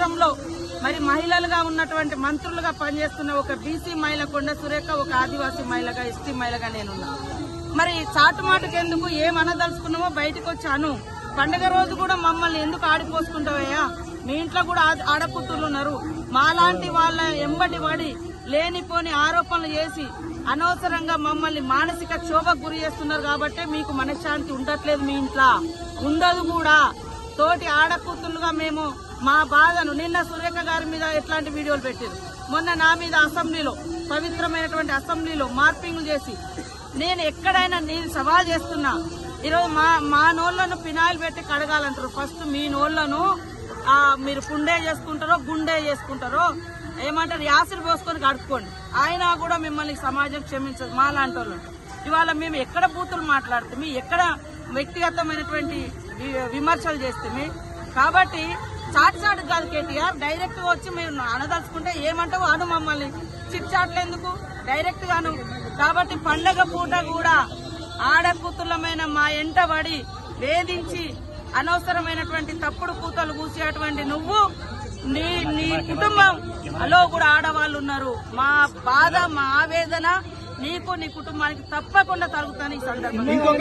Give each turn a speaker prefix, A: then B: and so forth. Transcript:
A: రాష్ట్రంలో మరి మహిళలుగా ఉన్నటువంటి మంత్రులుగా పనిచేస్తున్న ఒక బీసీ మహిళ కొండ సురేఖ ఒక ఆదివాసీ మహిళగా ఎస్టీ మహిళగా నేనున్నా. మరి చాటుమాటకెందుకు ఏమనదలుచుకున్నామో బయటకు వచ్చాను. పండగ రోజు కూడా మమ్మల్ని ఎందుకు ఆడిపోసుకుంటావయ్యా? మీ ఇంట్లో కూడా ఆడ- ఆడపుత్రులు ఉన్నారు. మాలాంటి వాళ్ళ ఎంబటి పడి లేనిపోని ఆరోపణలు చేసి అనవసరంగా మమ్మల్ని మానసిక క్షోభకు గురి చేస్తున్నారు కాబట్టి మీకు మనశ్శాంతి ఉండట్లేదు మీ ఇంట్లో. ఉండదు కూడా. తోటి ఆడకూతులుగా మేము మా బాధను నిన్న సురేఖ గారి మీద ఎట్లాంటి వీడియోలు పెట్టారు? మొన్న నా మీద అసెంబ్లీలో పవిత్రమైనటువంటి అసెంబ్లీలో మార్పింగ్లు చేసి నేను ఎక్కడైనా నేను సవాల్ చేస్తున్నా ఈరోజు మా మా నోళ్ళను పినాయిల్ పెట్టి కడగాలంటారు. ఫస్ట్ మీ నోళ్ళను మీరు పుండే చేసుకుంటారో గుండె చేసుకుంటారో ఏమంటారు యాసిడ్ పోసుకొని కడుక్కోండి. అయినా కూడా మిమ్మల్ని సమాజం క్షమించదు మా లాంటి వాళ్ళు ఇవాళ మేము ఎక్కడ బూతులు మాట్లాడుతాము ఎక్కడ వ్యక్తిగతమైనటువంటి విమర్శలు చేస్తుంది. కాబట్టి చాటు కాదు కేటీఆర్ డైరెక్ట్ వచ్చి మీరు అనదలుచుకుంటే ఏమంటావు? అను మమ్మల్ని. చిట్ ఎందుకు? డైరెక్ట్ గాను కాబట్టి పండగ పూట కూడా ఆడకూతులమైన మా ఎంటబడి వేధించి అనవసరమైనటువంటి తప్పుడు కూతలు కూసేటువంటి నువ్వు నీ నీ కుటుంబం అలో కూడా ఆడవాళ్ళు ఉన్నారు. మా బాధ మా ఆవేదన నీకు నీ కుటుంబానికి తప్పకుండా తరుగుతాను ఈ సందర్భంగా